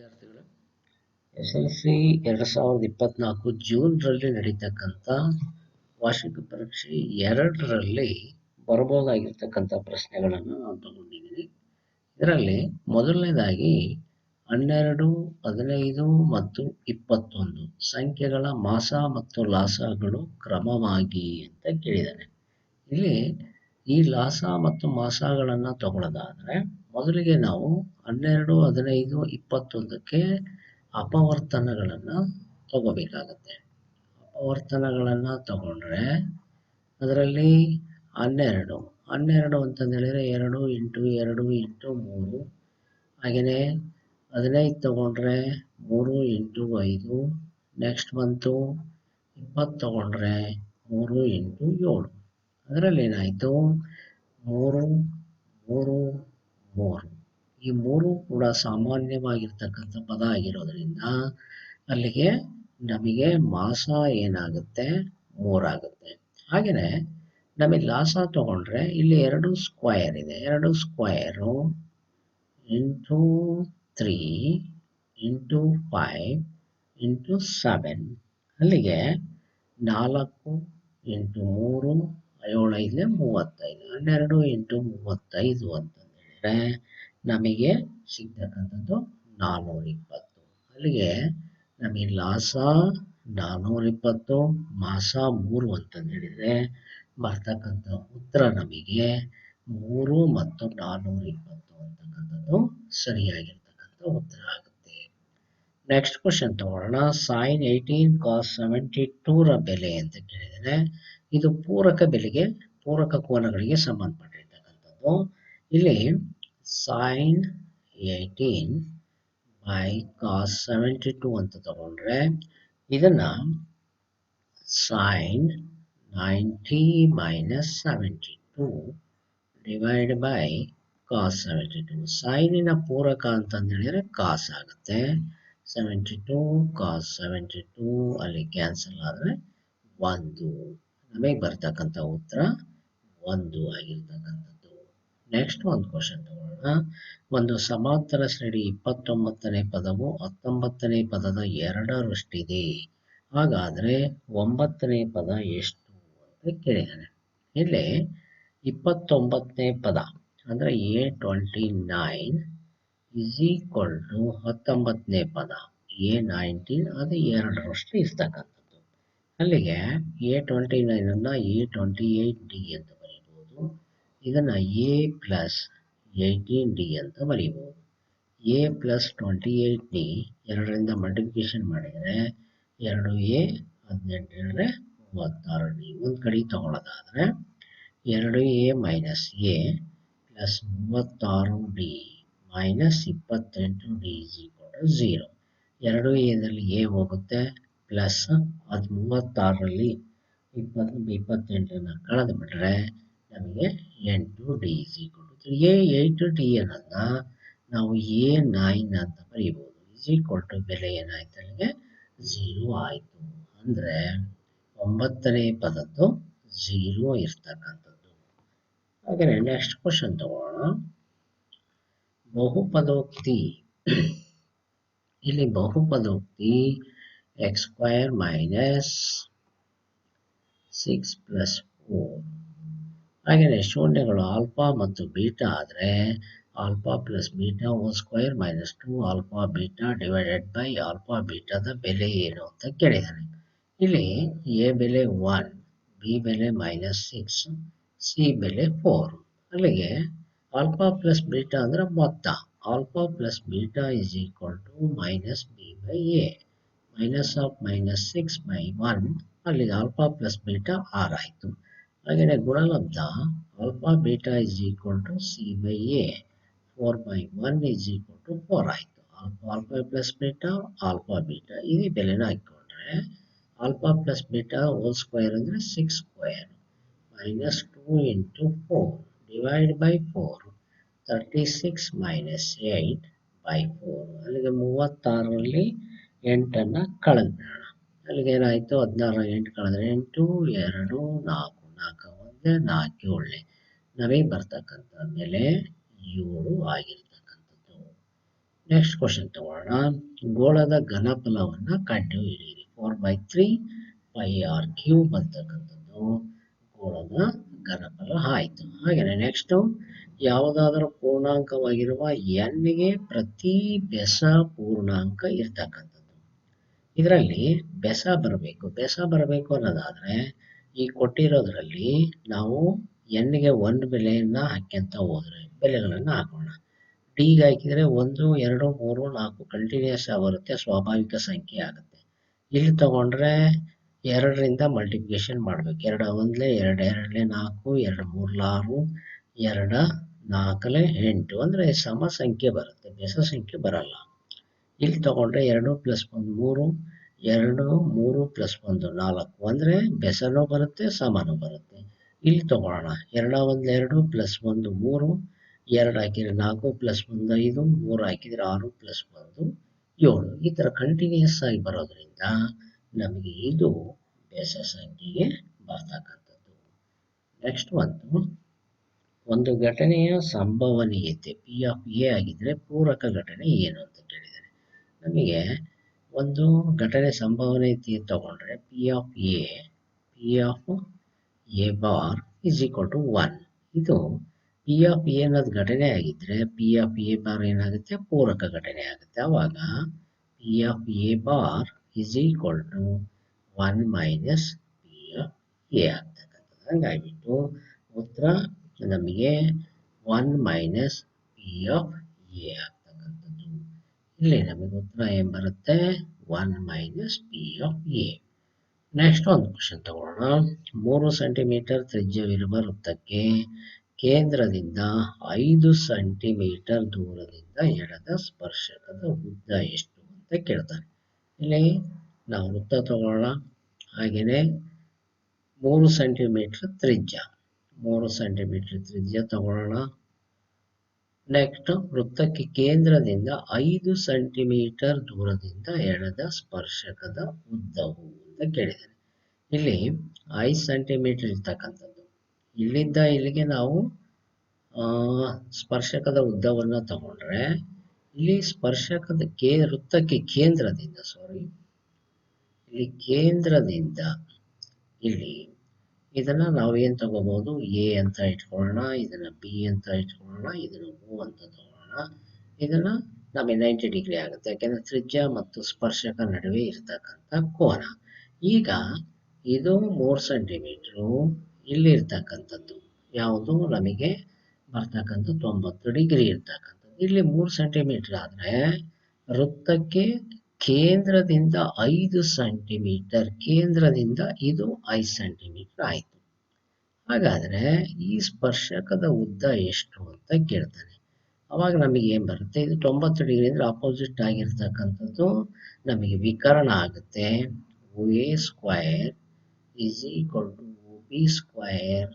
ವಿದ್ಯಾರ್ಥಿಗಳು. S L C ಎರಡು ಸಾವಿರದ ಇಪ್ಪತ್ನಾಲ್ಕು ಜೂನ್ರಲ್ಲಿ ನಡೀತಕ್ಕಂಥ ವಾರ್ಷಿಕ ಪರೀಕ್ಷೆ ಎರಡರಲ್ಲಿ ಬರಬಹುದಾಗಿರ್ತಕ್ಕಂಥ ಪ್ರಶ್ನೆಗಳನ್ನು ನಾನು ತಗೊಂಡಿದ್ದೀನಿ. ಇದರಲ್ಲಿ ಮೊದಲನೇದಾಗಿ ಹನ್ನೆರಡು, ಹದಿನೈದು ಮತ್ತು ಇಪ್ಪತ್ತೊಂದು ಸಂಖ್ಯೆಗಳ ಮಾಸ ಮತ್ತು ಲಾಸಗಳು ಕ್ರಮವಾಗಿ ಅಂತ ಕೇಳಿದ್ದಾನೆ ಇಲ್ಲಿ ಈ ಲಾಸ ಮತ್ತು ಮಾಸಗಳನ್ನು ತಗೊಳ್ಳೋದಾದರೆ ಮೊದಲಿಗೆ ನಾವು ಹನ್ನೆರಡು, ಹದಿನೈದು, ಇಪ್ಪತ್ತೊಂದಕ್ಕೆ ಅಪವರ್ತನಗಳನ್ನು ತಗೋಬೇಕಾಗತ್ತೆ. ಅಪವರ್ತನಗಳನ್ನು ತಗೊಂಡ್ರೆ ಅದರಲ್ಲಿ ಹನ್ನೆರಡು. ಹನ್ನೆರಡು ಅಂತಂದೇಳಿದರೆ ಎರಡು ಇಂಟು ಎರಡು ಇಂಟು ಮೂರು. ಹಾಗೆಯೇ ಹದಿನೈದು ತಗೊಂಡ್ರೆ ಮೂರು ಇಂಟು ಐದು. ನೆಕ್ಸ್ಟ್ ಬಂತು ಇಪ್ಪತ್ತು ತಗೊಂಡ್ರೆ ಮೂರು ಇಂಟು ಏಳು. ಅದರಲ್ಲಿ ಏನಾಯಿತು? ಮೂರು ಮೂರು ಮೂರು. ಈ ಮೂರು ಕೂಡ ಸಾಮಾನ್ಯವಾಗಿರ್ತಕ್ಕಂಥ ಪದ ಆಗಿರೋದ್ರಿಂದ ಅಲ್ಲಿಗೆ ನಮಗೆ ಮಾಸ ಏನಾಗುತ್ತೆ? ಮೂರಾಗುತ್ತೆ. ಹಾಗೆಯೇ ನಮಗೆ ಲಾಸ ತಗೊಂಡ್ರೆ ಇಲ್ಲಿ ಎರಡು ಸ್ಕ್ವಯರ್ ಇದೆ. ಎರಡು square into three into five into seven. ಅಲ್ಲಿಗೆ ನಾಲ್ಕು ಇಂಟು ಮೂರು ಏಳೈದು ಮೂವತ್ತೈದು. ಹನ್ನೆರಡು ಇಂಟು ಮೂವತ್ತೈದು ಅಂತಂದೇಳಿದರೆ ನಮಗೆ ಸಿಗ್ತಕ್ಕಂಥದ್ದು ನಾನ್ನೂರ ಇಪ್ಪತ್ತು ಅಲ್ಲಿಗೆ ನಮಗೆ ಲಾಸ ನಾನ್ನೂರ ಇಪ್ಪತ್ತು ಮಾಸ ಮೂರು ಅಂತಂದೇಳಿದರೆ ಬರ್ತಕ್ಕಂಥ ಉತ್ತರ ನಮಗೆ ಮೂರು ಮತ್ತು ನಾನ್ನೂರ ಇಪ್ಪತ್ತು ಅಂತಕ್ಕಂಥದ್ದು ಸರಿಯಾಗಿರ್ತಕ್ಕಂಥ ಉತ್ತರ ಆಗುತ್ತೆ. ನೆಕ್ಸ್ಟ್ ಕ್ವಶನ್ ತಗೊಳ್ಳೋಣ. ಸೈನ್ ಏಯ್ಟೀನ್ ಕಾಸ್ ಸೆವೆಂಟಿ ಟೂರ ಬೆಲೆ ಅಂತ ಕೇಳಿದರೆ ಇದು ಪೂರಕ ಬೆಲೆಗೆ ಪೂರಕ ಕೋನಗಳಿಗೆ ಸಂಬಂಧಪಟ್ಟಿರ್ತಕ್ಕಂಥದ್ದು. ಇಲ್ಲಿ sin eighteen by cos seventy two ಅಂತ ತಗೊಂಡ್ರೆ ಇದನ್ನ sin ninety minus seventy two divide by cos seventy two ಸೈನಿನ ಪೂರಕ ಅಂತಂದೇಳಿದರೆ ಕಾಸ್ ಆಗುತ್ತೆ. Seventy two cos seventy two ಅಲ್ಲಿ ಕ್ಯಾನ್ಸಲ್ ಆದರೆ ಒಂದು. ನಮಗೆ ಬರ್ತಕ್ಕಂಥ ಉತ್ತರ ಒಂದು ಆಗಿರ್ತಕ್ಕಂಥದ್ದು. ನೆಕ್ಸ್ಟ್ ಒಂದು ಕ್ವಶನ್ ತಗೊಳ್ಳೋಣ. ಒಂದು ಸಮಾಂತರ ಶ್ರೇಣಿ ಇಪ್ಪತ್ತೊಂಬತ್ತನೇ ಪದವು ಹತ್ತೊಂಬತ್ತನೇ ಪದದ ಎರಡರಷ್ಟಿದೆ. ಹಾಗಾದರೆ ಒಂಬತ್ತನೇ ಪದ ಎಷ್ಟು ಅಂತ ಕೇಳಿದ್ದಾನೆ ಇಲ್ಲಿ ಇಪ್ಪತ್ತೊಂಬತ್ತನೇ ಪದ ಅಂದರೆ a twenty nine is equal to ಹತ್ತೊಂಬತ್ತನೇ ಪದ. ಎ ನೈನ್ಟೀನ್ ಅದು ಎರಡರಷ್ಟು ಇರ್ತಕ್ಕಂಥದ್ದು. ಅಲ್ಲಿಗೆ ಎ ಟ್ವೆಂಟಿ ನೈನನ್ನು ಎ ಟ್ವೆಂಟಿ ಏಯ್ಟ್ ಡಿ ಬರೀಬೋದು ಇದನ್ನು ಎ ಪ್ಲಸ್ ಏಯ್ಟೀನ್ ಡಿ ಅಂತ ಬರೀಬಹುದು a plus twenty eight d ಎರಡರಿಂದ ಮಲ್ಟಿಪ್ಲಿಕೇಶನ್ ಮಾಡಿದರೆ ಎರಡು ಎ ಹದಿನೆಂಟು ಎರಡರೆ ಮೂವತ್ತಾರು ಡಿ ಒಂದು ಕಡೆ ತಗೊಳ್ಳೋದಾದರೆ ಎರಡು ಎ ಮೈನಸ್ ಎ ಪ್ಲಸ್ ಮೂವತ್ತಾರು ಡಿ ಮೈನಸ್ ಇಪ್ಪತ್ತೆಂಟು ಡಿ ಈಕ್ವಲ್ ಝೀರೋ ಎರಡು ಎದಲ್ಲಿ ಎ ಹೋಗುತ್ತೆ ಪ್ಲಸ್ ಅದು ಮೂವತ್ತಾರರಲ್ಲಿ ಇಪ್ಪತ್ತು, ಇಪ್ಪತ್ತೆಂಟನ್ನು ಕಳೆದು ಬಿಟ್ಟರೆ ನಮಗೆ ಎಂಟು d is equal to a eight d ಏನನ್ನು ನಾವು ಎ ನೈನ್ ಅಂತ ಬರೀಬೋದು. ಇಸ್ ಈಕ್ವಲ್ ಟು ಬೆಲೆ ಏನಾಯ್ತು ಅಲ್ಲಿಗೆ ಝೀರೋ ಆಯಿತು. ಅಂದರೆ ಒಂಬತ್ತನೇ ಪದದ್ದು ಝೀರೋ ಇರ್ತಕ್ಕಂಥದ್ದು. ಹಾಗೆಯೇ ನೆಕ್ಸ್ಟ್ ಕ್ವಶನ್ ತಗೋಣ ಬಹುಪದೋಕ್ತಿ. ಇಲ್ಲಿ ಬಹುಪದೋಕ್ತಿ x square minus six plus four ಹಾಗೆಯೇ ಶೂನ್ಯಗಳು ಆಲ್ಫಾ ಮತ್ತು ಬೀಟಾ ಆದರೆ alpha plus beta O square minus two alpha beta divided by alpha ಬೀಟಾದ ಬೆಲೆ ಏನು ಅಂತ ಕೇಳಿದ್ದಾನೆ ಇಲ್ಲಿ ಎ ಬೆಲೆ ಒನ್, ಬಿ ಬೆಲೆ ಮೈನಸ್ ಸಿಕ್ಸ್, ಸಿ ಬೆಲೆ ಫೋರ್. ಅಲ್ಲಿಗೆ ಆಲ್ಫಾ ಪ್ಲಸ್ ಬೀಟಾ ಅಂದರೆ ಮೊತ್ತ. Alpha plus beta is equal to minus b by a. Minus of minus six by one. ಅಲ್ಲಿಗೆ ಆಲ್ಫಾ ಪ್ಲಸ್ ಬೀಟಾ ಆರ್ ಆಯಿತು. ಹಾಗೆಯೇ ಗುಣಲಬ್ಧ alpha beta is equal to c by a four by one is equal to four ಆಯಿತು. Alpha alpha plus beta alpha beta ಇದು ಬೆಲೆನ ಹಾಕ್ಕೊಂಡ್ರೆ alpha plus beta whole square ಅಂದರೆ six square minus two into four divide by four thirty six minus eight by four ಅಲ್ಲಿಗೆ ಮೂವತ್ತಾರರಲ್ಲಿ ಎಂಟನ್ನು ಕಳೆದ್ಬಿಡೋಣ. ಅಲ್ಲಿಗೆ ಏನಾಯಿತು? ಹದಿನಾರ ಎಂಟು ಕಳೆದ್ರೆ ಎಂಟು, ಎರಡು, ನಾಲ್ಕು. ನಾಲ್ಕು ಒಂದೇ ನಾಲ್ಕು ಒಳ್ಳೆ. ನಮಗೆ ಬರ್ತಕ್ಕಂಥ ಬೆಲೆ ಏಳು ಆಗಿರ್ತಕ್ಕಂಥದ್ದು. ನೆಕ್ಸ್ಟ್ ಕ್ವಶನ್ ತಗೊಳ್ಳೋಣ ಗೋಳದ ಘನಫಲವನ್ನು ಕಂಡು ಹಿಡಿಯಿರಿ. Four by three pi r cube ಬರ್ತಕ್ಕಂಥದ್ದು. ಗೋಳದ ಘನಫಲ ಆಯಿತು. ಹಾಗೆಯೇ ನೆಕ್ಸ್ಟು ಯಾವುದಾದರೂ ಪೂರ್ಣಾಂಕವಾಗಿರುವ ಎನ್ಗೆ ಪ್ರತಿ ಬೆಸ ಪೂರ್ಣಾಂಕ ಇರ್ತಕ್ಕಂಥದ್ದು. ಇದರಲ್ಲಿ ಬೆಸ ಬರಬೇಕು. ಬೆಸ ಬರಬೇಕು ಅನ್ನೋದಾದರೆ ಈ ಕೊಟ್ಟಿರೋದ್ರಲ್ಲಿ ನಾವು ಎನ್ಗೆ ಒಂದು ಬೆಲೆಯನ್ನು ಹಾಕ್ಯಂತ ಹೋದ್ರೆ ಬೆಲೆಗಳನ್ನು ಹಾಕೋಣ. ಡಿಗೆ ಹಾಕಿದರೆ ಒಂದು, ಎರಡು, ಮೂರು, ನಾಲ್ಕು ಕಂಟಿನ್ಯೂಸ್ ಬರುತ್ತೆ, ಸ್ವಾಭಾವಿಕ ಸಂಖ್ಯೆ ಆಗುತ್ತೆ. ಇಲ್ಲಿ ತಗೊಂಡ್ರೆ ಎರಡರಿಂದ ಮಲ್ಟಿಪ್ಲಿಕೇಶನ್ ಮಾಡ್ಬೇಕು. ಎರಡು ಒಂದಲೇ ಎರಡು, ಎರಡಲೇ ನಾಲ್ಕು, ಎರಡು ಮೂರಲ ಆರು, ಎರಡ ನಾಲ್ಕಲೆ ಎಂಟು ಅಂದರೆ ಸಮ ಸಂಖ್ಯೆ ಬರುತ್ತೆ. ಬೆಸ ಸಂಖ್ಯೆ ಬರಲ್ಲ. ಇಲ್ಲಿ ತಗೊಂಡ್ರೆ ಎರಡು ಪ್ಲಸ್ ಒಂದು ಮೂರು ಎರಡು, ಮೂರು ಪ್ಲಸ್ ಒಂದು, ನಾಲ್ಕು. ಅಂದರೆ ಬೆಸನೂ ಬರುತ್ತೆ, ಸಮಾನು ಬರುತ್ತೆ. ಇಲ್ಲಿ ತಗೊಳ್ಳೋಣ. ಎರಡ ಒಂದು ಎರಡು ಪ್ಲಸ್ ಒಂದು ಮೂರು. ಎರಡು ಹಾಕಿದರೆ ನಾಲ್ಕು ಪ್ಲಸ್ ಒಂದು ಐದು. ಮೂರು ಹಾಕಿದರೆ ಆರು ಪ್ಲಸ್ ಒಂದು ಏಳು. ಈ ಥರ ಕಂಟಿನ್ಯೂಸ್ ಆಗಿ ಬರೋದ್ರಿಂದ ನಮಗೆ ಇದು ಬೇಸ ಸಂಖ್ಯೆಗೆ ಬರ್ತಕ್ಕಂಥದ್ದು. ನೆಕ್ಸ್ಟ್ ಒಂದು. ಒಂದು ಘಟನೆಯ ಸಂಭವನೀಯತೆ ಪಿ ಆಫ್ ಎ ಆಗಿದ್ದರೆ ಪೂರಕ ಘಟನೆ ಏನು ಅಂತ ಕೇಳಿದ್ದಾರೆ. ನಮಗೆ ಒಂದು ಘಟನೆ ಸಂಭವನೀಯತೆ ತಗೊಂಡ್ರೆ p of a p of a bar is equal to one ಇದು ಪಿ ಆಫ್ ಎ ಅನ್ನೋದು ಘಟನೆ ಆಗಿದ್ರೆ ಪಿ ಆಫ್ ಎ ಬಾರ್ ಏನಾಗುತ್ತೆ? ಪೂರಕ ಘಟನೆ ಆಗುತ್ತೆ. ಆವಾಗ p of a bar is equal to one minus p of a ಆಗ್ತಕ್ಕಂಥದ್ದು. ಹಂಗಾಗಿಬಿಟ್ಟು ಉತ್ತರ ನಮಗೆ one minus p of a ಆಗ್ತಕ್ಕಂಥದ್ದು ಇಲ್ಲಿ ನಮಗೆ ಉತ್ತರ ಏನ್ ಬರುತ್ತೆ? One minus p of a next ಒಂದು ಕ್ವಶನ್ ತಗೊಳ್ಳೋಣ. ಮೂರು ಸೆಂಟಿಮೀಟರ್ ತ್ರಿಜ್ಯವಿರುವ ವೃತ್ತಕ್ಕೆ ಕೇಂದ್ರದಿಂದ ಐದು ಸೆಂಟಿಮೀಟರ್ ದೂರದಿಂದ ಎಳೆದ ಸ್ಪರ್ಶಕದ ಉದ್ದ ಎಷ್ಟು ಅಂತ ಕೇಳ್ತಾರೆ ಇಲ್ಲಿ ನಾವು ವೃತ್ತ ತಗೊಳ್ಳೋಣ. ಹಾಗೆಯೇ ಮೂರು ಸೆಂಟಿಮೀಟರ್ ತ್ರಿಜ್ಯ. ಮೂರು ಸೆಂಟಿಮೀಟರ್ ತ್ರಿಜ್ಯ ತಗೊಳ್ಳೋಣ. ನೆಕ್ಸ್ಟ್ ವೃತ್ತಕ್ಕೆ ಕೇಂದ್ರದಿಂದ ಐದು ಸೆಂಟಿಮೀಟರ್ ದೂರದಿಂದ ಎಳೆದ ಸ್ಪರ್ಶಕದ ಉದ್ದವು ಅಂತ ಕೇಳಿದ್ದಾರೆ. ಇಲ್ಲಿ ಐದು ಸೆಂಟಿಮೀಟರ್ ಇರ್ತಕ್ಕಂಥದ್ದು. ಇಲ್ಲಿಂದ ಇಲ್ಲಿಗೆ ನಾವು ಸ್ಪರ್ಶಕದ ಉದ್ದವನ್ನು ತಗೊಂಡ್ರೆ, ಇಲ್ಲಿ ಸ್ಪರ್ಶಕದ ಕೇ, ವೃತ್ತಕ್ಕೆ ಕೇಂದ್ರದಿಂದ ಸಾರಿ ಇಲ್ಲಿ ಕೇಂದ್ರದಿಂದ ಇಲ್ಲಿ ಇದನ್ನ ನಾವು ಏನು ತಗೋಬಹುದು ಎ ಅಂತ ಇಟ್ಕೊಳ್ಳೋಣ, ಇದನ್ನ ಬಿ ಅಂತ ಇಟ್ಕೊಳ್ಳೋಣ, ಇದನ್ನ ಓ ಅಂತ ತಗೊಳ್ಳೋಣ ಇದನ್ನ ನಮಗೆ ನೈಂಟಿ ಡಿಗ್ರಿ ಆಗುತ್ತೆ. ಯಾಕೆಂದ್ರೆ ತ್ರಿಜ್ಯ ಮತ್ತು ಸ್ಪರ್ಶಕ ನಡುವೆ ಇರ್ತಕ್ಕಂಥ ಕೋನ. ಈಗ ಇದು ಮೂರು ಸೆಂಟಿಮೀಟ್ರು ಇಲ್ಲಿ ಇರ್ತಕ್ಕಂಥದ್ದು ಯಾವುದು? ನಮಗೆ ಬರ್ತಕ್ಕಂಥ ತೊಂಬತ್ತು ಡಿಗ್ರಿ ಇರ್ತಕ್ಕಂಥದ್ದು. ಇಲ್ಲಿ ಮೂರು ಸೆಂಟಿಮೀಟರ್ ಆದರೆ ವೃತ್ತಕ್ಕೆ ಕೇಂದ್ರದಿಂದ ಐದು ಸೆಂಟಿಮೀಟರ್ ಕೇಂದ್ರದಿಂದ ಇದು ಐದು ಸೆಂಟಿಮೀಟರ್ ಆಯಿತು. ಹಾಗಾದರೆ ಈ ಸ್ಪರ್ಶಕದ ಉದ್ದ ಎಷ್ಟು ಅಂತ ಕೇಳ್ತಾನೆ. ಅವಾಗ ನಮಗೆ ಏನು ಬರುತ್ತೆ? ಇದು ತೊಂಬತ್ತು ಡಿಗ್ರಿ ಅಂದರೆ ಅಪೋಸಿಟ್ ಆಗಿರ್ತಕ್ಕಂಥದ್ದು ನಮಗೆ ವಿಕರಣ ಆಗುತ್ತೆ. O A square is equal to O B square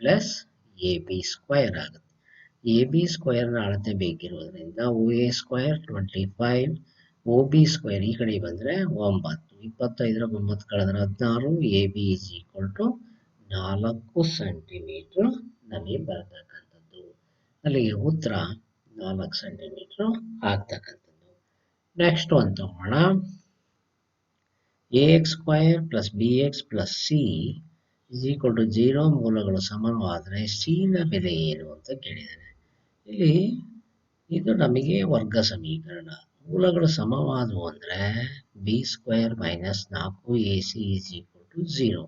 plus A B square ಆಗುತ್ತೆ. ಎ ಬಿ ಸ್ಕ್ವಯರ್ನ ಅಳತೆ ಬೇಕಿರೋದ್ರಿಂದ O A square twenty five O B square ಈ ಕಡೆ ಬಂದರೆ ಒಂಬತ್ತು. ಇಪ್ಪತ್ತೈದರ ಒಂಬತ್ತು ಕಳೆದ್ರೆ ಹದಿನಾರು A B is equal to ನಾಲ್ಕು ಸೆಂಟಿಮೀಟ್ರ್ ನಮಗೆ ಬರ್ತಕ್ಕಂಥದ್ದು. ಅಲ್ಲಿಗೆ ಉತ್ತರ ನಾಲ್ಕು ಸೆಂಟಿಮೀಟ್ರ್ ಆಗ್ತಕ್ಕಂಥದ್ದು. ನೆಕ್ಸ್ಟ್ ಒಂದು ತಗೋಣ. A x square plus b x plus c is equal to zero ಮೂಲಗಳು ಸಮಾನವಾದರೆ ಸಿನ ಬೆಲೆ ಏನು ಅಂತ ಕೇಳಿದ್ದಾರೆ ಇಲ್ಲಿ ಇದು ನಮಗೆ ವರ್ಗ ಸಮೀಕರಣ. ಮೂಲಗಳು ಸಮವಾದವು ಅಂದರೆ ಬಿ ಸ್ಕ್ವೇರ್ ಮೈನಸ್ ನಾಲ್ಕು a c is equal to zero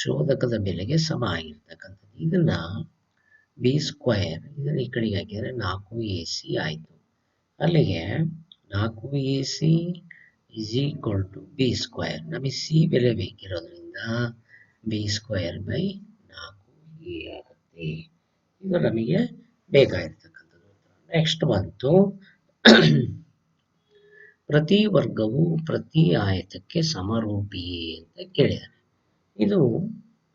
ಶೋಧಕದ ಬೆಲೆಗೆ ಸಮ ಆಗಿರ್ತಕ್ಕಂಥದ್ದು. ಇದನ್ನ ಬಿ ಸ್ಕ್ವೇರ್ ಇದನ್ನು ಈ ಕಡೆಗೆ ಹಾಕಿದರೆ ನಾಲ್ಕು ಎ ಸಿ ಆಯಿತು. ಅಲ್ಲಿಗೆ ನಾಲ್ಕು a c is equal to b square ನಮಗೆ ಸಿ ಬೆಲೆ ಬೇಕಿರೋದ್ರಿಂದ ಬಿ ಸ್ಕ್ವೇರ್ ಬೈ ನಾಲ್ಕು ಎ ಆಗುತ್ತೆ. ಇದು ನಮಗೆ ಬೇಕಾಗಿರ್ತಕ್ಕಂಥದ್ದು. ನೆಕ್ಸ್ಟ್ ಬಂತು. ಪ್ರತಿ ವರ್ಗವು ಪ್ರತಿ ಆಯತಕ್ಕೆ ಸಮರೂಪಿಯೇ ಅಂತ ಕೇಳಿದ್ದಾರೆ ಇದು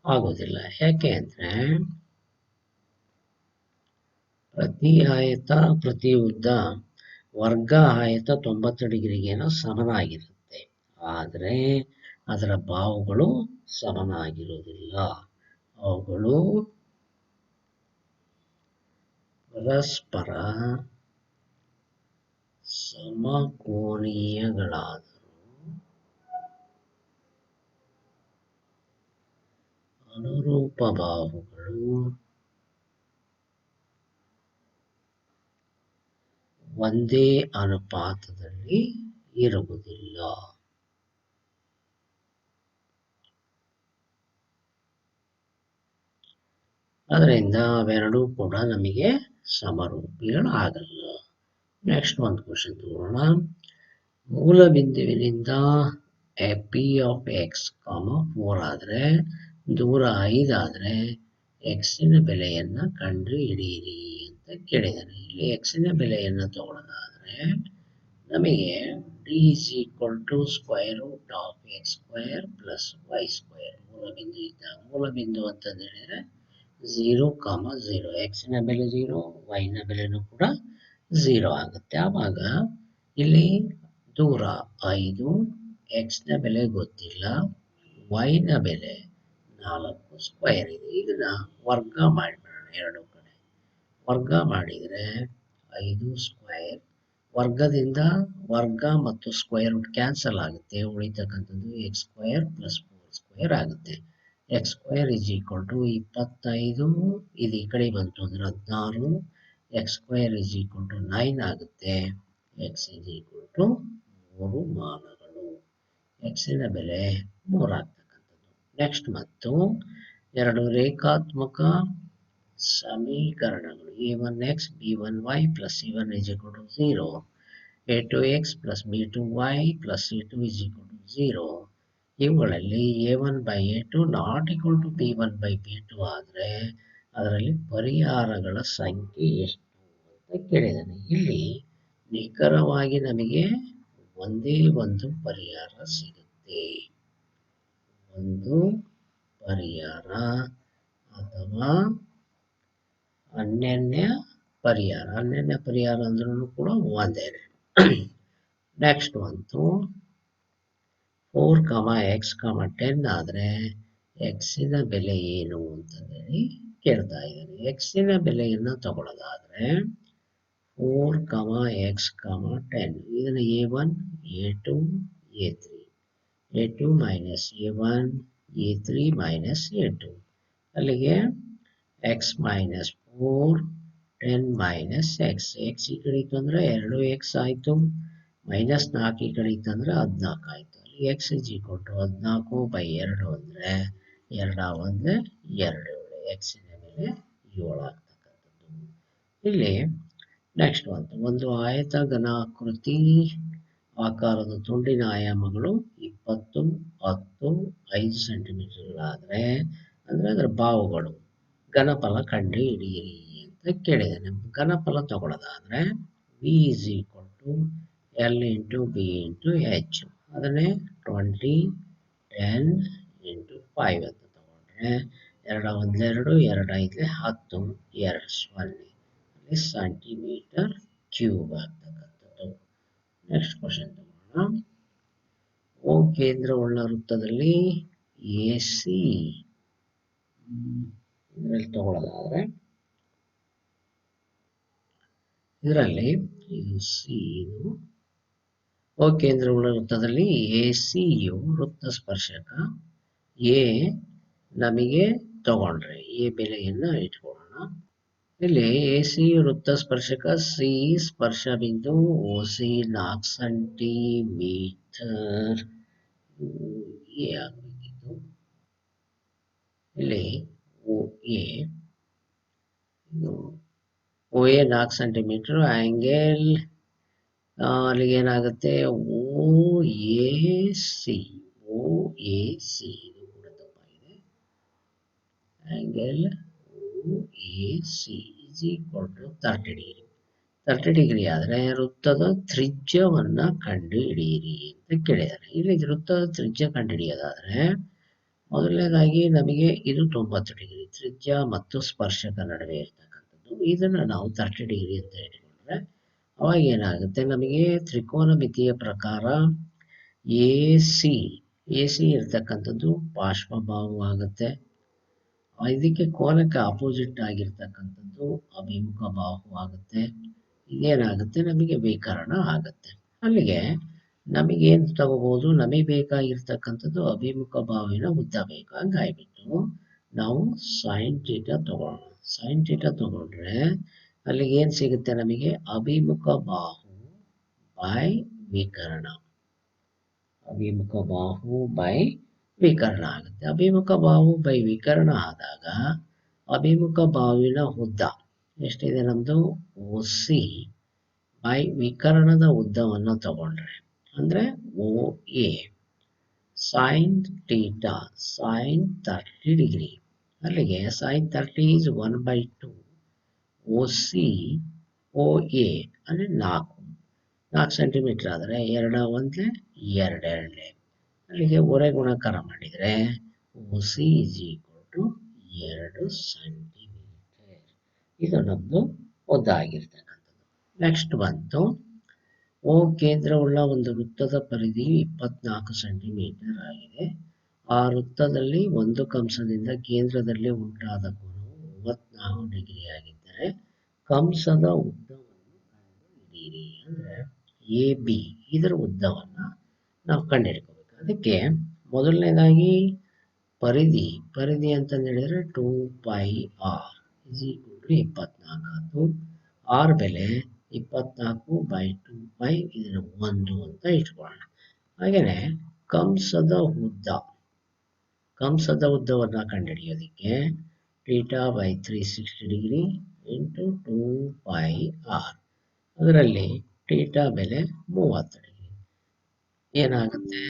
ಆಗೋದಿಲ್ಲ. ಯಾಕೆ ಅಂದರೆ ಪ್ರತಿ ಆಯತ, ಪ್ರತಿ ಉದ್ದ, ವರ್ಗ ಆಯತ ತೊಂಬತ್ತು ಡಿಗ್ರಿಗೇನೋ ಸಮನಾಗಿರುತ್ತೆ. ಆದರೆ ಅದರ ಬಾವುಗಳು ಸಮನಾಗಿರುವುದಿಲ್ಲ. ಅವುಗಳು ಪರಸ್ಪರ ಸಮಕೋನೀಯಗಳಾದರೂ ಅನುರೂಪ ಬಾಹುಗಳು ಒಂದೇ ಅನುಪಾತದಲ್ಲಿ ಇರುವುದಿಲ್ಲ. ಅದರಿಂದ ಅವೆರಡೂ ಕೂಡ ನಮಗೆ ಸಮರೂಪಿಗಳಾಗಲ್ಲ. ನೆಕ್ಸ್ಟ್ ಒಂದು ಕ್ವಶನ್ ತಗೋಣ ಮೂಲ ಬಿಂದುವಿನಿಂದ P of x comma four ಆದರೆ, ದೂರ ಐದಾದರೆ ಎಕ್ಸಿನ ಬೆಲೆಯನ್ನು ಕಂಡು ಹಿಡಿಯಿರಿ ಅಂತ ಕೇಳಿದ್ದಾರೆ ಇಲ್ಲಿ ಎಕ್ಸಿನ ಬೆಲೆಯನ್ನು ತಗೊಳ್ಳೋದಾದರೆ ನಮಗೆ d is equal to square root of x square plus y square ಮೂಲ ಬಿಂದು ಇದ್ದಾಗ ಮೂಲ ಬಿಂದು ಅಂತಂದು ಹೇಳಿದರೆ ಝೀರೋ ಕಾಮ ಝೀರೋ ಎಕ್ಸಿನ ಬೆಲೆ ಝೀರೋ ವೈನ ಬೆಲೆನೂ ಕೂಡ ಝೀರೋ ಆಗುತ್ತೆ. ಆವಾಗ ಇಲ್ಲಿ ದೂರ ಐದು ಎಕ್ಸ್ನ ಬೆಲೆ ಗೊತ್ತಿಲ್ಲ ವೈನ ಬೆಲೆ ನಾಲ್ಕು ಸ್ಕ್ವೈರ್ ಇದೆ. ಇದನ್ನ ವರ್ಗ ಮಾಡಿಬಿಡೋಣ ಎರಡು ಕಡೆ. ವರ್ಗ ಮಾಡಿದರೆ ಐದು ಸ್ಕ್ವೈರ್ ವರ್ಗದಿಂದ ವರ್ಗ ಮತ್ತು ಸ್ಕ್ವೇರ್ ರೂಟ್ ಕ್ಯಾನ್ಸಲ್ ಆಗುತ್ತೆ. ಉಳಿತಕ್ಕಂಥದ್ದು x square plus four square ಆಗುತ್ತೆ. X square is equal to ಇಪ್ಪತ್ತೈದು. ಇದು ಈ ಕಡೆ ಬಂತು ಅಂದರೆ ಹದಿನಾರು. X square is equal to nine ಆಗುತ್ತೆ. ಎಕ್ಸ್ ಇಸ್ ಈಕ್ವಲ್ ಟು ಮೂರು ಮಾನಗಳು. ಎಕ್ಸಿನ ಬೆಲೆ ಮೂರಾಗ್ತಕ್ಕಂಥದ್ದು ನೆಕ್ಸ್ಟ್ ಮತ್ತು ಎರಡು ರೇಖಾತ್ಮಕ ಸಮೀಕರಣಗಳು. A one x b one y plus c one is equal to zero a two x plus b two y plus c two is equal to zero ಇವುಗಳಲ್ಲಿ a one by a two not equal to b one by b two ಆದರೆ ಅದರಲ್ಲಿ ಪರಿಹಾರಗಳ ಸಂಖ್ಯೆ ಎಷ್ಟು ಅಂತ ಕೇಳಿದ್ದಾನೆ. ಇಲ್ಲಿ ನಿಖರವಾಗಿ ನಮಗೆ ಒಂದೇ ಒಂದು ಪರಿಹಾರ ಸಿಗುತ್ತೆ. ಒಂದು ಪರಿಹಾರ ಅಥವಾ ಅನ್ಯನ್ಯ ಪರಿಹಾರ. ಅನ್ಯನ್ಯ ಪರಿಹಾರ ಅಂದ್ರೂ ಕೂಡ ಒಂದೇ. ನೆಕ್ಸ್ಟ್ ಬಂತು four comma x comma ten ಆದರೆ ಎಕ್ಸಿನ ಬೆಲೆ ಏನು ಅಂತಂದೇಳಿ ಕೇಳ್ತಾ ಇದ್ದಾನೆ. ಎಕ್ಸಿನ ಬೆಲೆಯನ್ನು ತಗೊಳ್ಳೋದಾದರೆ four comma x comma ten ಇದನ್ನು a one a two a three a two minus a one a three minus a two ಅಲ್ಲಿಗೆ x minus four ten minus x x ಈ ಕಡೆ ಇತ್ತು ಅಂದರೆ ಎರಡು ಎಕ್ಸ್ ಆಯಿತು. ಮೈನಸ್ ನಾಲ್ಕು ಈ ಕಡೆ ಇತ್ತು ಅಂದರೆ ಹದಿನಾಲ್ಕು ಆಯಿತು. ಅಲ್ಲಿ ಎಕ್ಸ್ ಇಸ್ ಈಕ್ವಲ್ ಟು ಹದಿನಾಲ್ಕು ಬೈ ಎರಡು ಅಂದರೆ ಎರಡು ಅಂದರೆ ಎರಡು. ಏಳು ಮೇಲೆ ಏಳು ಆಗ್ತಕ್ಕಂಥದ್ದು. ಇಲ್ಲಿ ನೆಕ್ಸ್ಟ್ ಒಂದು ಆಯತ ಘನಾಕೃತಿ ಆಕಾರದ ತುಂಡಿನ ಆಯಾಮಗಳು ಇಪ್ಪತ್ತು, ಹತ್ತು, ಐದು ಸೆಂಟಿಮೀಟರ್ಗಳಾದರೆ ಅಂದರೆ ಅದರ ಬಾವುಗಳು. ಘನಫಲ ಕಂಡು ಹಿಡಿಯಿರಿ ಅಂತ ಕೇಳಿದ್ದಾನೆ. ಘನಫಲ ತಗೊಳ್ಳೋದಾದರೆ V is equal to l into b into h ಅದನ್ನೇ ಟ್ವೆಂಟಿ ಟೆನ್ ಇಂಟು ಫೈವ್ ಅಂತ ತಗೊಂಡ್ರೆ ಎರಡು ಒಂದೆರಡು ಎರಡ ಐದಲೆ ಹತ್ತು, ಎರಡು ಸೊನ್ನೆ ಸೆಂಟಿಮೀಟರ್ ಕ್ಯೂಬ್ ಆಗ್ತಕ್ಕಂಥದ್ದು. ನೆಕ್ಸ್ಟ್ ಕ್ವಶನ್ ತಗೋಣ. ಓ, ಕೇಂದ್ರವುಳ್ಳ ವೃತ್ತದಲ್ಲಿ ಎ ಸಿ. ಇದರಲ್ಲಿ ತಗೊಳ್ಳೋದಾದ್ರೆ, ಇದರಲ್ಲಿ ಇದು ಸಿ ಇದು ಓ, ಕೇಂದ್ರವುಳ್ಳ ವೃತ್ತದಲ್ಲಿ ಎ ಸಿ ಯು ವೃತ್ತ ಸ್ಪರ್ಶಕ ಎ, ನಮಗೆ ತಗೊಂಡ್ರೆ, ಈ ಬೆಲೆಯನ್ನು ಇಟ್ಕೊಳ್ಳೋಣ. ಇಲ್ಲಿ ಎ ಸಿ ವೃತ್ತ ಸ್ಪರ್ಶಕ ಸಿ ಸ್ಪರ್ಶ ಬಿಂದು ಓ ಸಿ ನಾಲ್ಕು ಸೆಂಟಿಮೀಟರ್. ಎ ಆಗಬೇಕಿತ್ತು. ಇಲ್ಲಿ ಓ ಎ ಓ ಎ ನಾಲ್ಕು ಸೆಂಟಿಮೀಟರ್ ಆ್ಯಂಗಲ್ ಅಲ್ಲಿಗೆ ಏನಾಗುತ್ತೆ O A C O A C angle OAC is equal to thirty degree thirty degree ಆದರೆ ವೃತ್ತದ ತ್ರಿಜ್ಯವನ್ನು ಕಂಡು ಹಿಡಿಯಿರಿ ಅಂತ ಕೇಳಿದ್ದಾರೆ. ಇಲ್ಲಿ ವೃತ್ತದ ತ್ರಿಜ್ಯ ಕಂಡುಹಿಡಿಯೋದಾದರೆ ಮೊದಲನೇದಾಗಿ ನಮಗೆ ಇದು ತೊಂಬತ್ತು ಡಿಗ್ರಿ ತ್ರಿಜ್ಯ ಮತ್ತು ಸ್ಪರ್ಶಕ ನಡುವೆ ಇರ್ತಕ್ಕಂಥದ್ದು. ಇದನ್ನು ನಾವು ತರ್ಟಿ ಡಿಗ್ರಿ ಅಂತ ಇಟ್ಕೊಂಡ್ರೆ ಅವಾಗ ಏನಾಗುತ್ತೆ? ನಮಗೆ ತ್ರಿಕೋನ ಮಿತಿಯ ಪ್ರಕಾರ ಎ ಸಿ ಎ ಸಿ ಇರ್ತಕ್ಕಂಥದ್ದು ಪಾರ್ಶ್ವಭಾವ ಆಗುತ್ತೆ ಇದಕ್ಕೆ ಕೋನಕ್ಕೆ ಅಪೋಸಿಟ್ ಆಗಿರ್ತಕ್ಕಂಥದ್ದು ಅಭಿಮುಖ ಬಾಹು ಆಗುತ್ತೆ. ಇದೇನಾಗುತ್ತೆ? ನಮಗೆ ವಿಕರಣ ಆಗುತ್ತೆ. ಅಲ್ಲಿಗೆ ನಮಗೇನು ತಗೋಬಹುದು ನಮಗೆ ಬೇಕಾಗಿರ್ತಕ್ಕಂಥದ್ದು ಅಭಿಮುಖ ಬಾವಿನ ಉದ್ದ ಬೇಕು. ಹಂಗಾಗ್ಬಿಟ್ಟು ನಾವು ಸೈನ್ ತಗೊಳ್ಳೋಣ ಸೈನ್ ಟೀಟಾ ತಗೊಂಡ್ರೆ ಅಲ್ಲಿಗೆ ಏನು ಸಿಗುತ್ತೆ ನಮಗೆ? ಅಭಿಮುಖ ಬಾಹು ಬೈ ವಿಕರಣ. ಅಭಿಮುಖ ಬಾಹು ಬೈ ವಿಕರ್ಣ ಆಗುತ್ತೆ. ಅಭಿಮುಖ ಬಾವು ಬೈ ವಿಕರ್ಣ ಆದಾಗ ಅಭಿಮುಖ ಬಾವಿನ ಉದ್ದ ಎಷ್ಟಿದೆ ನಮ್ಮದು ಓ ಸಿ ಬೈ ವಿಕರ್ಣದ ಉದ್ದವನ್ನು ತಗೊಂಡ್ರೆ. ಅಂದರೆ O A sin theta sin thirty degree ಅಲ್ಲಿಗೆ sin thirty is one by two O C O A ಅಂದರೆ ನಾಲ್ಕು. ನಾಲ್ಕು ಸೆಂಟಿಮೀಟ್ರ್ ಆದರೆ ಎರಡ ಒಂದೇ ಎರಡೆರಡಲೆ ಅಲ್ಲಿಗೆ ಒರೆ ಗುಣಾಕಾರ ಮಾಡಿದರೆ ಸಿ ಇಸ್ ಈಕ್ವಲ್ ಟು ಎರಡು ಸೆಂಟಿಮೀಟರ್ ಇದು ನಮ್ಮದು ಉದ್ದ ಆಗಿರ್ತಕ್ಕಂಥದ್ದು ನೆಕ್ಸ್ಟ್ ಬಂತು. ಓ ಕೇಂದ್ರವುಳ್ಳ ಒಂದು ವೃತ್ತದ ಪರಿಧಿ ಇಪ್ಪತ್ನಾಲ್ಕು ಸೆಂಟಿಮೀಟರ್ ಆಗಿದೆ. ಆ ವೃತ್ತದಲ್ಲಿ ಒಂದು ಕಂಸದಿಂದ ಕೇಂದ್ರದಲ್ಲಿ ಉಂಟಾದ ಕೋನವು ಮೂವತ್ನಾಲ್ಕು ಡಿಗ್ರಿ ಆಗಿದ್ದರೆ ಕಂಸದ ಉದ್ದವನ್ನು ಕಂಡುಹಿಡಿಯಿರಿ. ಅಂದರೆ ಎ ಬಿ ಇದರ ಉದ್ದವನ್ನು ನಾವು ಕಂಡುಹಿಡ್ಕೋಬೇಕು ಅದಕ್ಕೆ ಮೊದಲನೇದಾಗಿ ಪರಿಧಿ ಪರಿಧಿ ಅಂತಂದು ಹೇಳಿದ್ರೆ two pi r is equal to ಇಪ್ಪತ್ನಾಲ್ಕು. ಆರ್ ಬೆಲೆ ಇಪ್ಪತ್ನಾಲ್ಕು ಬೈ ಟು ಪೈ ಇದನ್ನು ಒಂದು ಅಂತ ಇಟ್ಕೊಳ್ಳೋಣ. ಹಾಗೆಯೇ ಕಂಸದ ಉದ್ದ, ಕಂಸದ ಉದ್ದವನ್ನು ಕಂಡುಹಿಡಿಯೋದಕ್ಕೆ theta by three sixty degree into two pi r ಅದರಲ್ಲಿ ಟೀಟಾ ಬೆಲೆ ಮೂವತ್ತು ಡಿಗ್ರಿ ಏನಾಗುತ್ತೆ?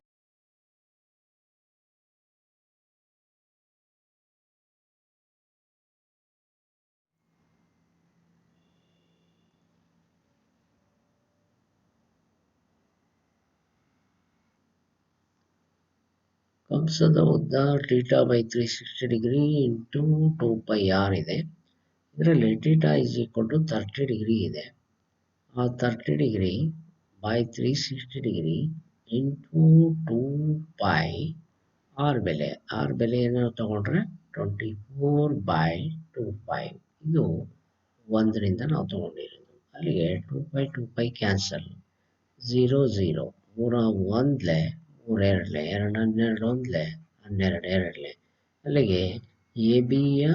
ಕಂಸದ ಉದ್ದ theta by three sixty degree into two pi r ಇದೆ. ಇದರಲ್ಲಿ theta is equal to thirty degree ಇದೆ. ಆ thirty degree by three sixty degree into two pi r ಬೆಲೆ. ಆರ್ ಬೆಲೆಯನ್ನು ತಗೊಂಡ್ರೆ twenty four by two pi ಇದು ಒಂದರಿಂದ ನಾವು ತಗೊಂಡಿರೋದು. ಅಲ್ಲಿಗೆ two pi two pi cancel zero zero ಮೂರ, ಒಂದ್ಲೆ ಮೂರೆರಡ್ಲೆ ಎರಡು ಹನ್ನೆರಡು ಒಂದ್ಲೆ, ಹನ್ನೆರಡು ಎರಡ್ಲೆ. ಅಲ್ಲಿಗೆ ಎ ಬಿಯ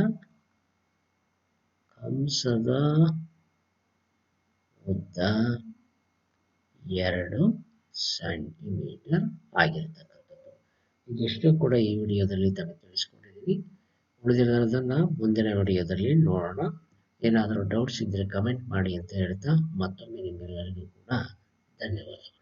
ಕಂಸದ ಉದ್ದ ಎರಡು ಸೆಂಟಿಮೀಟರ್ ಆಗಿರ್ತಕ್ಕಂಥದ್ದು. ಇದಿಷ್ಟು ಕೂಡ ಈ ವಿಡಿಯೋದಲ್ಲಿ ತಮಗೆ ತಿಳಿಸ್ಕೊಂಡಿದ್ದೀವಿ ಉಳಿದಿರೋದನ್ನ ಮುಂದಿನ ವಿಡಿಯೋದಲ್ಲಿ ನೋಡೋಣ. ಏನಾದರೂ ಡೌಟ್ಸ್ ಇದ್ದರೆ ಕಮೆಂಟ್ ಮಾಡಿ ಅಂತ ಹೇಳ್ತಾ ಮತ್ತೊಮ್ಮೆ ನಿಮ್ಮೆಲ್ಲರಿಗೂ ಕೂಡ ಧನ್ಯವಾದಗಳು.